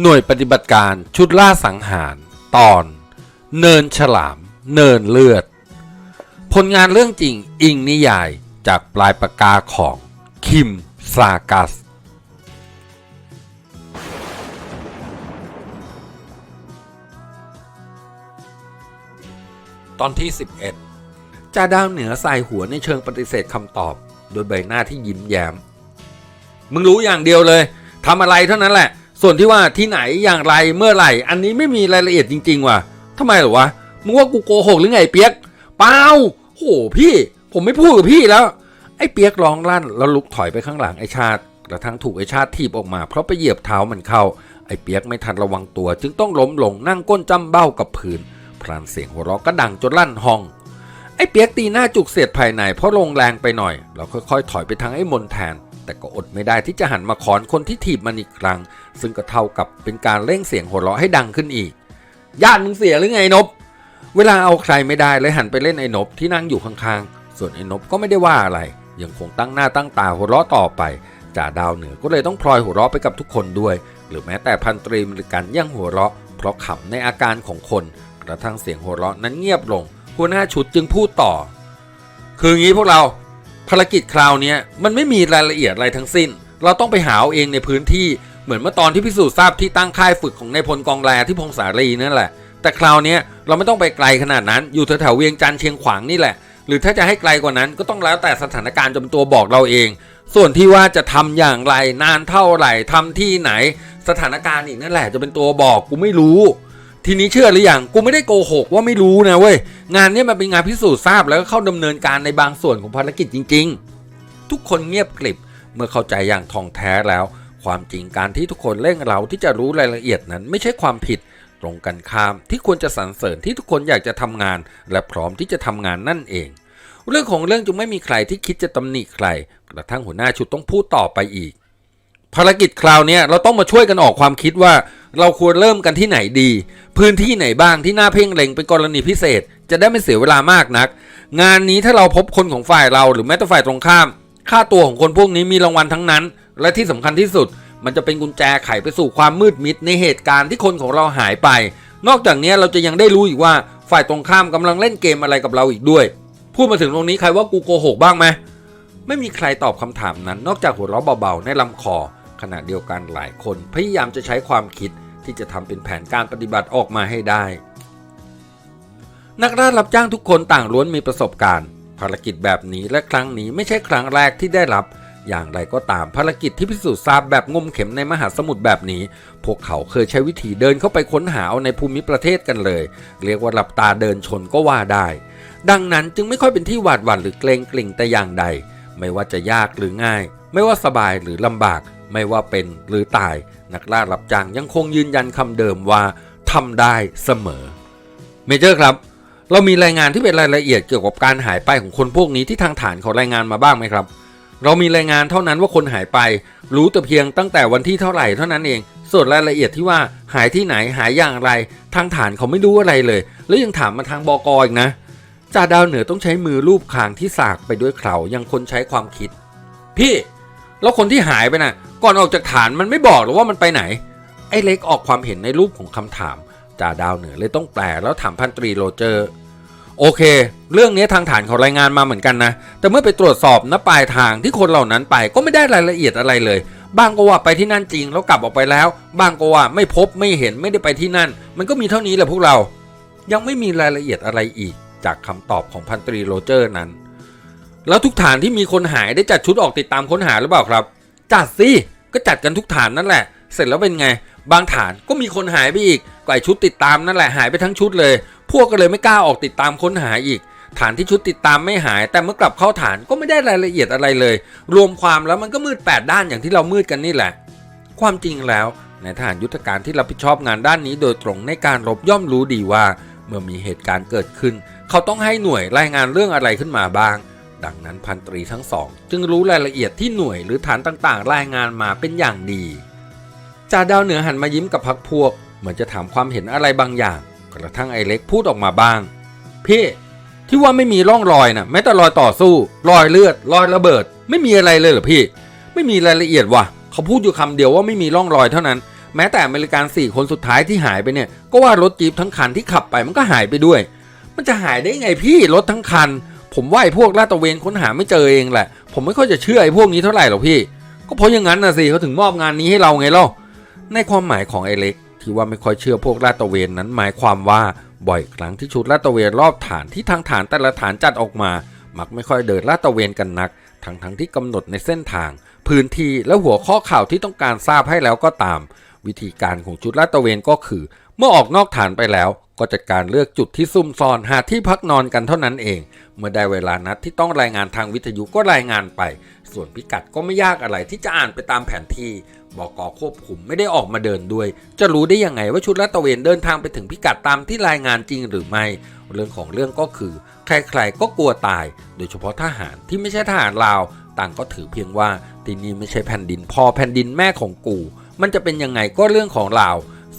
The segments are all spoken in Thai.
หน่วยปฏิบัติการชุดล่าสังหารตอน เนินฉลาม เนินเลือด ผลงานเรื่องจริงอิงนิยายจากปลายปากกาของคิมซากัส ตอนที่ 11จ่าดาวเหนือใส่หัวในเชิงปฏิเสธคำตอบ โดยใบหน้าที่ยิ้มแย้ม มึงรู้อย่างเดียวเลยทำอะไรเท่านั้นแหละ ส่วนที่ว่าที่ไหนอย่างไรเมื่อไหร่ อันนี้ไม่มีรายละเอียดจริง ๆ ว่ะทำไมหรอวะมึงว่ากูโกหกหรือไงเปียกเปล่าโหพี่ ผมไม่พูดกับพี่แล้ว ไอ้เปียกร้องลั่นแล้วลุกถอยไปข้างหลังไอ้ชาติกระทั่งถูกไอ้ชาติถีบออกมาเพราะไปเหยียบเท้ามันเข้าไอ้เปียกไม่ทันระวังตัว จึงต้องล้มลงนั่งก้นจำเบ้ากับพื้นพลานเสียงหัวเราะก็ดังจนลั่นห้องไอ้เปียกตีหน้าจุกเสียดภายในเพราะลงแรงไปหน่อยแล้วค่อยๆ ถอยไปทางไอ้มนแทน แต่ก็อดไม่ได้ที่จะหันมาขอนคนที่ถีบมันอีกครั้ง ซึ่งก็เท่ากับเป็นการเร่งเสียงหัวเราะให้ดังขึ้นอีก ญาติมึงเสียหรือไงนบ เวลาเอาใครไม่ได้เลยหันไปเล่นไอ้นบที่นั่งอยู่ข้างๆ ส่วนไอ้นบก็ไม่ได้ว่าอะไร ยังคงตั้งหน้าตั้งตาหัวเราะต่อไปจ่าดาวเหนือก็เลยต้องพลอยหัวเราะไปกับทุกคนด้วย หรือแม้แต่พันตรีมริกันยังหัวเราะ เพราะขำในอาการของคน กระทั่งเสียงหัวเราะนั้นเงียบลงหัวหน้าชุดจึงพูดต่อ คืองี้พวกเรา ภารกิจคราวนี้มันไม่มีรายละเอียดอะไรทั้งสิ้น เราต้องไปหาเอาเองในพื้นที่เหมือนเมื่อตอนที่พิสูจน์ทราบที่ตั้งค่ายฝึกของนายพลกองแรที่พงศาลีนั่นแหละ แต่คราวนี้เราไม่ต้องไปไกลขนาดนั้น อยู่แถวๆเวียงจันทร์เชียงขวางนี่แหละ หรือถ้าจะให้ไกลกว่านั้นก็ต้องแล้วแต่สถานการณ์จำตัวบอกเราเอง ส่วนที่ว่าจะทำอย่างไรนานเท่าไหร่ทำที่ไหน สถานการณ์อีกนั่นแหละจะเป็นตัวบอกกูไม่รู้ ทีนี้เชื่อหรือยังกูไม่ได้โกหกว่าไม่รู้นะเว้ยงานนี้มันเป็นงานพิสูจน์ทราบแล้วก็เข้าดำเนินการในบางส่วนของภารกิจจริง ๆ ทุกคนเงียบกริบเมื่อเข้าใจอย่างท่องแท้แล้ว ความจริงการที่ทุกคนเร่งเราที่จะรู้รายละเอียดนั้น ไม่ใช่ความผิด ตรงกันข้ามที่ควรจะสรรเสริญที่ทุกคนอยากจะทำงาน และพร้อมที่จะทำงานนั่นเอง เรื่องของเรื่องจึงไม่มีใครที่คิดจะตำหนิใครกระทั่งหัวหน้าชุดต้องพูดต่อไปอีก ภารกิจคราวนี้เราต้องมาช่วยกันออกความคิดว่า เราควรเริ่มกันที่ไหนดี พื้นที่ไหนบ้างที่น่าเพ่งเล็งเป็นกรณีพิเศษ จะได้ไม่เสียเวลามากนัก งานนี้ถ้าเราพบคนของฝ่ายเราหรือแม้แต่ฝ่ายตรงข้าม ค่าตัวของคนพวกนี้มีรางวัลทั้งนั้น และที่สำคัญที่สุด มันจะเป็นกุญแจไขไปสู่ความมืดมิดในเหตุการณ์ที่คนของเราหายไป นอกจากนี้เราจะยังได้รู้อีกว่าฝ่ายตรงข้ามกำลังเล่นเกมอะไรกับเราอีกด้วย พูดมาถึงตรงนี้ใครว่ากูโกหกบ้างไหมไม่มีใครตอบคำถามนั้น นอกจากหัวเราะเบาๆในลำคอ ขณะเดียวกันหลายคนพยายามจะใช้ความคิดที่จะทำเป็นแผนการปฏิบัติออกมาให้ได้ นักล่ารับจ้างทุกคนต่างล้วนมีประสบการณ์ ภารกิจแบบนี้และครั้งนี้ไม่ใช่ครั้งแรกที่ได้รับ อย่างไรก็ตามภารกิจที่พิสูจน์ทราบแบบงมเข็มในมหาสมุทรแบบนี้ พวกเขาเคยใช้วิธีเดินเข้าไปค้นหาเอาในภูมิประเทศกันเลย เรียกว่าหลับตาเดินชนก็ว่าได้ ดังนั้นจึงไม่ค่อยเป็นที่หวาดหวั่นหรือเกรงกลิ่งแต่อย่างใด ไม่ว่าจะยากหรือง่าย ไม่ว่าสบายหรือลำบาก ไม่ว่าเป็นหรือตายนักล่ารับจ้างยังคงยืนยันคำเดิมว่าทำได้เสมอ เมเจอร์ครับ เรามีรายงานที่เป็นรายละเอียดเกี่ยวกับการหายไปของคนพวกนี้ที่ทางฐานเขารายงานมาบ้างไหมครับ เรามีรายงานเท่านั้นว่าคนหายไป รู้แต่เพียงตั้งแต่วันที่เท่าไหร่เท่านั้นเอง ส่วนรายละเอียดที่ว่าหายที่ไหนหายอย่างไร ทางฐานเขาไม่รู้อะไรเลย แล้วยังถามมาทางบกอีกนะจ่าดาวเหนือต้องใช้มือลูบคางที่สากไปด้วยเขายังคนใช้ความคิด พี่ แล้วคนที่หายไปน่ะ ก่อนออกจากฐานมันไม่บอกหรอกว่ามันไปไหน ไอ้เล็กออกความเห็นในรูปของคำถามจ่าดาวเหนือเลยต้องแปลแล้วถามพันตรีโรเจอร์โอเค เรื่องนี้ทางฐานเขารายงานมาเหมือนกันนะ แต่เมื่อไปตรวจสอบณปลายทางที่คนเหล่านั้นไปก็ไม่ได้รายละเอียดอะไรเลย บางก็ว่าไปที่นั่นจริงแล้วกลับออกไปแล้ว บางก็ว่าไม่พบไม่เห็นไม่ได้ไปที่นั่น มันก็มีเท่านี้แหละพวกเรา ยังไม่มีรายละเอียดอะไรอีก จากคำตอบของพันตรีโรเจอร์นั้น แล้วทุกฐานที่มีคนหายได้จัดชุดออกติดตามค้นหาหรือเปล่าครับ จัดสิก็จัดกันทุกฐานนั่นแหละ เสร็จแล้วเป็นไง บางฐานก็มีคนหายไปอีกก็ไอชุดติดตามนั่นแหละหายไปทั้งชุดเลย พวกก็เลยไม่กล้าออกติดตามค้นหาอีก ฐานที่ชุดติดตามไม่หาย แต่เมื่อกลับเข้าฐานก็ไม่ได้รายละเอียดอะไรเลย รวมความแล้วมันก็มืดแปดด้านอย่างที่เรามืดกันนี่แหละ ความจริงแล้วในทหารยุทธการที่รับผิดชอบงานด้านนี้โดยตรงในการรบย่อมรู้ดีว่า เมื่อมีเหตุการณ์เกิดขึ้น เขาต้องให้หน่วยรายงานเรื่องอะไรขึ้นมาบ้าง ดังนั้นพันตรีทั้งสอง จึงรู้รายละเอียดที่หน่วยหรือฐานต่างๆ รายงานมาเป็นอย่างดีจ่าดาวเหนือหันมายิ้มกับพักพวก เหมือนจะถามความเห็นอะไรบางอย่าง กระทั่งไอเล็กพูดออกมาบ้าง พี่ ที่ว่าไม่มีร่องรอยนะ่ะแม้แต่รอยต่อสู้ รอยเลือด รอยระเบิด ไม่มีอะไรเลยเหรอพี่ ไม่มีรายละเอียดว่ะเขาพูดอยู่คำเดียวว่าไม่มีร่องรอยเท่านั้น แม้แต่อเมริกัน4คนสุดท้ายที่หายไปเนี่ย ก็ว่ารถจี๊ปทั้งคันที่ขับไปมันก็หายไปด้วย มันจะหายได้ไงพี่รถทั้งคัน ผมว่าไอ้พวกลาดตระเวนค้นหาไม่เจอเองแหละ ผมไม่ค่อยจะเชื่อไอ้พวกนี้เท่าไหร่หรอกพี่ ก็เพราะอย่างนั้นนะสิเขาถึงมอบงานนี้ให้เราไงเล่าในความหมายของไอ้เล็กที่ว่าไม่ค่อยเชื่อพวกลาดตระเวนนั้นหมายความว่าบ่อยครั้งที่ชุดลาดตระเวนรอบฐานที่ทางฐานแต่ละฐานจัดออกมา มักไม่ค่อยเดินลาดตระเวนกันนัก ทั้งทั้งที่กำหนดในเส้นทาง พื้นที่และหัวข้อข่าวที่ต้องการทราบให้แล้วก็ตาม วิธีการของชุดลาดตระเวนก็คือ เมื่อออกนอกฐานไปแล้ว ก็จัดการเลือกจุดที่ซุ่มซ่อนหาที่พักนอนกันเท่านั้นเอง เมื่อได้เวลานัดที่ต้องรายงานทางวิทยุก็รายงานไป ส่วนพิกัดก็ไม่ยากอะไรที่จะอ่านไปตามแผนที่บอกอควบคุมไม่ได้ออกมาเดินด้วย จะรู้ได้ยังไงว่าชุดลาดตระเวนเดินทางไปถึงพิกัดตามที่รายงานจริงหรือไม่ เรื่องของเรื่องก็คือ ใครๆก็กลัวตาย โดยเฉพาะทหารที่ไม่ใช่ทหารลาว ต่างก็ถือเพียงว่าที่นี่ไม่ใช่แผ่นดินพ่อแผ่นดินแม่ของกู มันจะเป็นยังไงก็เรื่องของลา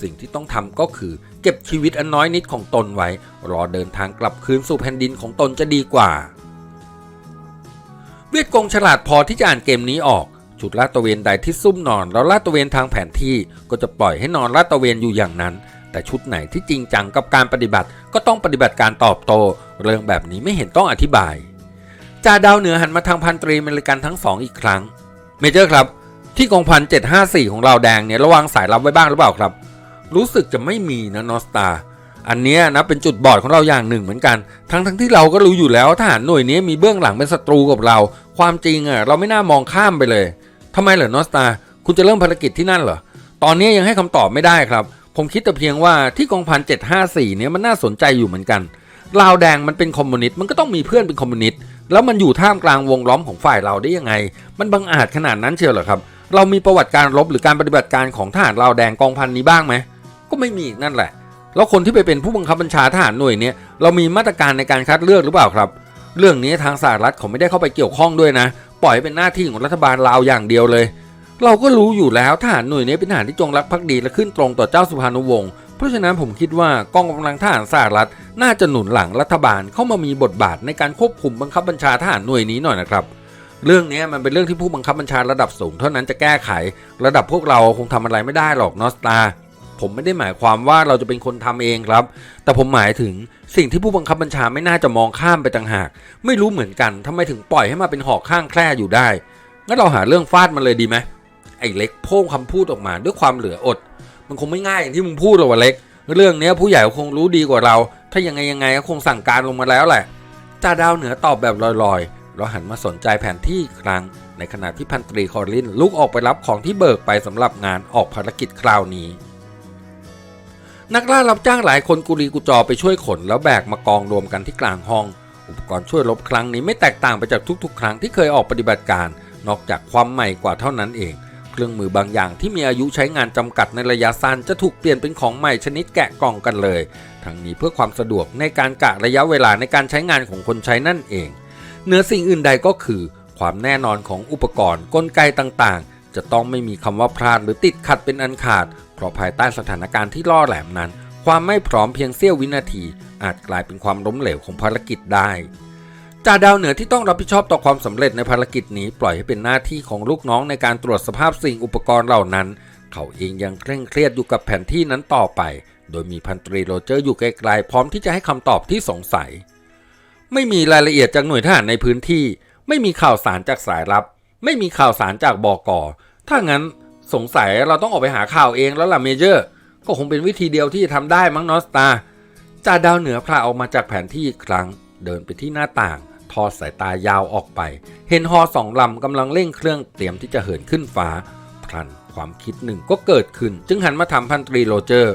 สิ่งที่ต้องทำก็คือเก็บชีวิตอันน้อยนิดของตนไว้ รอเดินทางกลับคืนสู่แผ่นดินของตนจะดีกว่า เวียดกงฉลาดพอที่จะอ่านเกมนี้ออก จุดลาดตะเวนใดที่ซุ่มนอนแล้วลาดตะเวนทางแผนที่ก็จะปล่อยให้นอนลาดตะเวนอยู่อย่างนั้น แต่ชุดไหนที่จริงจังกับการปฏิบัติก็ต้องปฏิบัติการตอบโต้เรื่องแบบนี้ไม่เห็นต้องอธิบายจ่าดาวเหนือหันมาทางพันตรีเมริกันทั้งสองอีกครั้ง เมเจอร์ครับ ที่กองพัน754ของเราแดงเนี่ยระวังสายลับไว้บ้างหรือเปล่าครับ รู้สึกจะไม่มีนะนอสตาอันนี้นะเป็นจุดบอดของเราอย่างหนึ่งเหมือนกัน ทั้งทั้งที่เราก็รู้อยู่แล้วทหารหน่วยนี้มีเบื้องหลังเป็นศัตรูกับเรา ความจริงอะเราไม่น่ามองข้ามไปเลยทำไมเหรอนอสตาคุณจะเริ่มภารกิจที่นั่นเหรอตอนนี้ยังให้คำตอบไม่ได้ครับ ผมคิดแต่เพียงว่าที่กองพัน754เนี่ยมันน่าสนใจอยู่เหมือนกันลาวแดงมันเป็นคอมมิวนิสต์มันก็ต้องมีเพื่อนเป็นคอมมิวนิสต์แล้วมันอยู่ท่ามกลางวงล้อมของฝ่ายเราได้ยังไง มันบังอาจขนาดนั้นเชียวเหรอครับ เรามีประวัติการรบหรือการปฏิบัติการของทหารลาวแดงกองพันนี้บ้างไหมก็ไม่มีนั่นแหละ แล้วคนที่ไปเป็นผู้บังคับบัญชาทหารหน่วยเนี้ยเรามีมาตรการในการคัดเลือกหรือเปล่าครับ เรื่องนี้ทางสหรัฐเขาไม่ได้เข้าไปเกี่ยวข้องด้วยนะ ปล่อยให้เป็นหน้าที่ของรัฐบาลลาวอย่างเดียวเลย เราก็รู้อยู่แล้วทหารหน่วยนี้เป็นทหารที่จงรักภักดีและขึ้นตรงต่อเจ้าสุภานุวงศ์เพราะฉะนั้นผมคิดว่ากองกำลังทหารสหรัฐน่าจะหนุนหลังรัฐบาลเข้ามามีบทบาทในการควบคุมบังคับบัญชาทหารหน่วยนี้หน่อยนะครับ เรื่องนี้มันเป็นเรื่องที่ผู้บังคับบัญชาระดับสูง เท่านั้นจะแก้ไข ระดับพวกเราคงทำอะไรไม่ได้หรอกนอสตาผมไม่ได้หมายความว่าเราจะเป็นคนทำเองครับ แต่ผมหมายถึงสิ่งที่ผู้บังคับบัญชาไม่น่าจะมองข้ามไปต่างหาก ไม่รู้เหมือนกันทำไมถึงปล่อยให้มาเป็นหอกข้างแคร่อยู่ได้งั้นเราหาเรื่องฟาดมันเลยดีไหมไอ้เล็กโพ่งคำพูดออกมาด้วยความเหลืออด มันคงไม่ง่ายอย่างที่มึงพูดหรอกวะเล็ก เรื่องนี้ผู้ใหญ่คงรู้ดีกว่าเรา ถ้ายังไงยังไงก็คงสั่งการลงมาแล้วแหละจ่าดาวเหนือตอบแบบลอยๆ เราหันมาสนใจแผนที่อีกครั้ง ในขณะที่พันตรีคอรินลุกออกไปรับของที่เบิกไปสำหรับงานออกภารกิจคราวนี้ นักล่ารับจ้างหลายคนกุลีกุจอไปช่วยขนแล้วแบกมากองรวมกันที่กลางห้อง อุปกรณ์ช่วยรบครั้งนี้ไม่แตกต่างไปจากทุกๆ ครั้งที่เคยออกปฏิบัติการ นอกจากความใหม่กว่าเท่านั้นเอง เครื่องมือบางอย่างที่มีอายุใช้งานจำกัดในระยะสั้นจะถูกเปลี่ยนเป็นของใหม่ชนิดแกะกล่องกันเลย ทั้งนี้เพื่อความสะดวกในการกะระยะเวลาในการใช้งานของคนใช้นั่นเอง เหนือสิ่งอื่นใดก็คือ ความแน่นอนของอุปกรณ์กลไกต่างๆ จะต้องไม่มีคำว่าพลาดหรือติดขัดเป็นอันขาด เพราะภายใต้สถานการณ์ที่ล่อแหลมนั้น ความไม่พร้อมเพียงเสี้ยววินาที อาจกลายเป็นความล้มเหลวของภารกิจได้จ่าดาวเหนือที่ต้องรับผิดชอบต่อความสำเร็จในภารกิจนี้ปล่อยให้เป็นหน้าที่ของลูกน้องในการตรวจสภาพสิ่งอุปกรณ์เหล่านั้น เขาเองยังเคร่งเครียดอยู่กับแผนที่นั้นต่อไป โดยมีพันตรีโรเจอร์อยู่ไกลๆพร้อมที่จะให้คำตอบที่สงสัย ไม่มีรายละเอียดจากหน่วยทหารในพื้นที่ ไม่มีข่าวสารจากสายลับ ไม่มีข่าวสารจากบกถ้างั้นสงสัยเราต้องออกไปหาข่าวเองแล้วล่ะเมเจอร์ ก็คงเป็นวิธีเดียวที่จะทำได้มั้งนอสตาจ่าดาวเหนือพลาออกมาจากแผนที่อีกครั้ง เดินไปที่หน้าต่าง ทอดสายตายาวออกไป เห็นฮอสองลำกำลังเร่งเครื่องเตรียมที่จะเหินขึ้นฟ้าพลันความคิดหนึ่งก็เกิดขึ้น จึงหันมาถามพันตรีโรเจอร์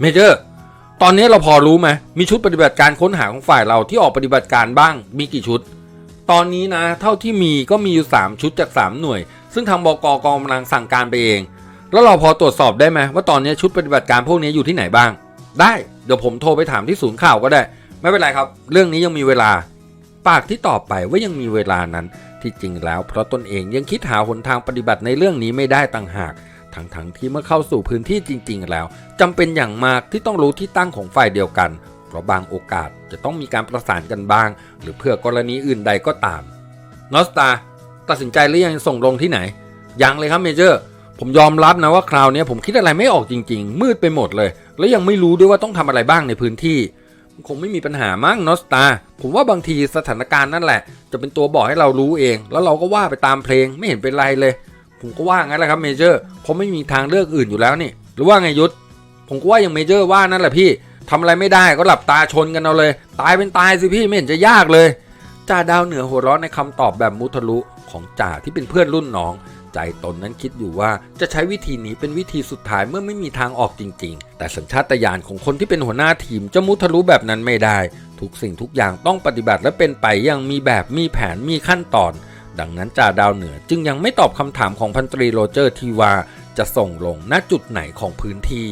เมเจอร์ ตอนนี้เราพอรู้ไหมมีชุดปฏิบัติการค้นหาของฝ่ายเราที่ออกปฏิบัติการบ้าง มีกี่ชุด ตอนนี้นะ เท่าที่มีก็มีอยู่ 3 ชุดจาก 3 หน่วย ซึ่งทางบกกองกำลังสั่งการไปเอง แล้วเราพอตรวจสอบได้ไหมว่าตอนนี้ชุดปฏิบัติการพวกนี้อยู่ที่ไหนบ้าง ได้เดี๋ยวผมโทรไปถามที่ศูนย์ข่าวก็ได้ ไม่เป็นไรครับ เรื่องนี้ยังมีเวลา ปากที่ตอบไปว่ายังมีเวลานั้น ที่จริงแล้ว เพราะตนเองยังคิดหาหนทางปฏิบัติในเรื่องนี้ไม่ได้ต่างหาก ทั้งๆทที่เมื่อเข้าสู่พื้นที่จริง ๆ แล้วจำเป็นอย่างมากที่ต้องรู้ที่ตั้งของฝ่ายเดียวกัน เพราะบางโอกาสจะต้องมีการประสานกันบ้าง หรือเพื่อกรณีอื่นใดก็ตามนอสตาตัดสินใจหรือยังส่งลงที่ไหน ยังเลยครับเมเจอร์ผมยอมรับนะว่าคราวนี้ผมคิดอะไรไม่ออกจริง ๆ มืดไปหมดเลย แล้วยังไม่รู้ด้วยว่าต้องทำอะไรบ้างในพื้นที่ คงไม่มีปัญหามั้งนอสตาผมว่าบางทีสถานการณ์นั่นแหละ จะเป็นตัวบอกให้เรารู้เอง แล้วเราก็ว่าไปตามเพลงไม่เห็นเป็นไรเลย ผมก็ว่างั้นแหละครับเมเจอร์เพราะไม่มีทางเลือกอื่นอยู่แล้วนี่ หรือว่าไงยุทธผมก็ว่าอย่างเมเจอร์ว่านั่นแหละพี่ทำอะไรไม่ได้ก็หลับตาชนกันเอาเลย ตายเป็นตายสิพี่ไม่เห็นจะยากเลยจ่าดาวเหนือหัวเราะในคำตอบแบบมุทะลุของจ่าที่เป็นเพื่อนรุ่นน้อง ใจตนนั้นคิดอยู่ว่าจะใช้วิธีนี้เป็นวิธีสุดท้ายเมื่อไม่มีทางออกจริง ๆ แต่สัญชาตญาณของคนที่เป็นหัวหน้าทีมจะมุทะลุแบบนั้นไม่ได้ ทุกสิ่งทุกอย่างต้องปฏิบัติและเป็นไปอย่างมีแบบมีแผนมีขั้นตอน ดังนั้นจ่าดาวเหนือจึงยังไม่ตอบคำถามของพันตรีโรเจอร์ที่ว่าจะส่งลงณจุดไหนของพื้นที่